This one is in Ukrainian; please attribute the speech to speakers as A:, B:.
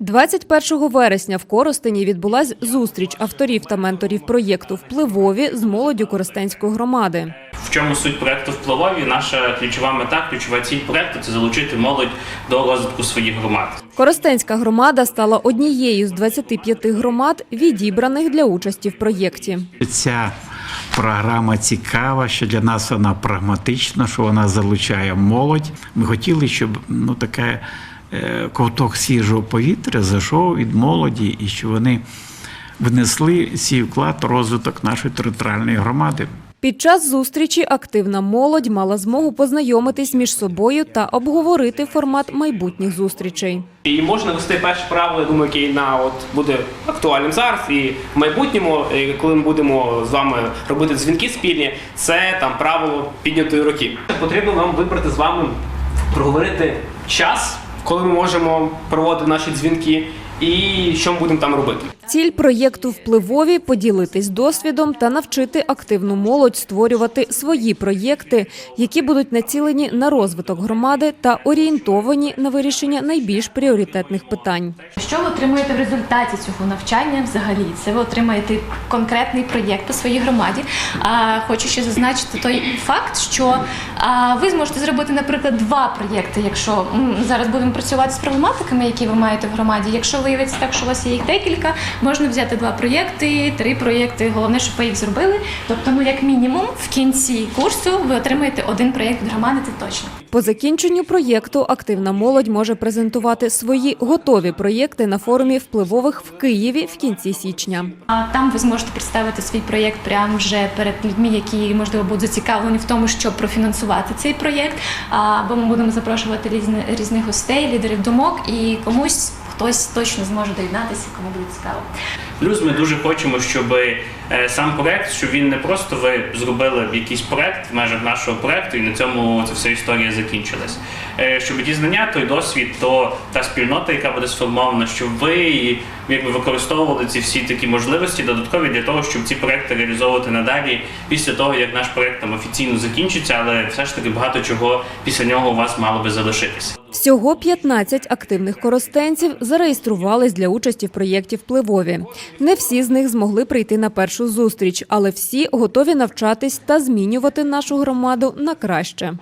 A: 21 вересня в Коростені відбулась зустріч авторів та менторів проєкту Впливові з молоддю Коростенської громади.
B: В чому суть проекту впливові? Наша ключова мета, ключова ціль проекту це залучити молодь до розвитку своїх громад.
A: Коростенська громада стала однією з 25 громад, відібраних для участі в проєкті.
C: Ця програма цікава, що для нас вона прагматична, що вона залучає молодь. Ми хотіли, щоб ну таке е, ковток свіжого повітря зайшов від молоді, і щоб вони внесли свій вклад розвиток нашої територіальної громади.
A: Під час зустрічі активна молодь мала змогу познайомитись між собою та обговорити формат майбутніх зустрічей.
D: І можна вести перше правило, я думаю, яке на от буде актуальним зараз і в майбутньому, е, коли ми будемо з вами робити дзвінки спільні, це там правило піднятої руки. Потрібно нам вибрати з вами проговорити час, коли ми можемо проводити наші дзвінки, і що ми будемо там робити.
A: Ціль проєкту Впливові поділитись досвідом та навчити активну молодь створювати свої проєкти, які будуть націлені на розвиток громади та орієнтовані на вирішення найбільш пріоритетних питань.
E: Що ви отримуєте в результаті цього навчання взагалі? Це ви отримаєте конкретний проєкт по своїй громаді. А хочу ще зазначити той факт, що ви зможете зробити, наприклад, два проєкти, якщо зараз будемо працювати з проблематиками, які ви маєте в громаді. Якщо виявиться так, що у вас є їх декілька, можна взяти два проєкти, три проєкти. Головне, щоб ви їх зробили. Тобто, ну як мінімум, в кінці курсу ви отримаєте один проєкт від громади, це точно.
A: По закінченню проєкту активна молодь може презентувати свої готові проєкти на форумі впливових в Києві в кінці січня.
E: А там ви зможете представити свій проєкт прямо вже перед людьми, які можливо будуть зацікавлені в тому, щоб профінансувати цей проєкт. А, Бо ми будемо запрошувати різних гостей, лідерів думок, і комусь хтось точно зможе доєднатися, кому буде цікаво.
B: Плюс ми дуже хочемо, щоб сам проект, щоб він не просто ви зробили якийсь проект в межах нашого проекту, і на цьому ця вся історія закінчилась. Е, Щоб ті знання, той досвід, то та спільнота, яка буде сформована, щоб ви якби використовували ці всі такі можливості додаткові для того, щоб ці проекти реалізовувати надалі після того, як наш проект там офіційно закінчиться, але все ж таки багато чого після нього у вас мало би залишитися.
A: Всього 15 активних коростенців зареєструвались для участі в проєкті Впливові. Не всі з них змогли прийти на першу зустріч, але всі готові навчатись та змінювати нашу громаду на краще.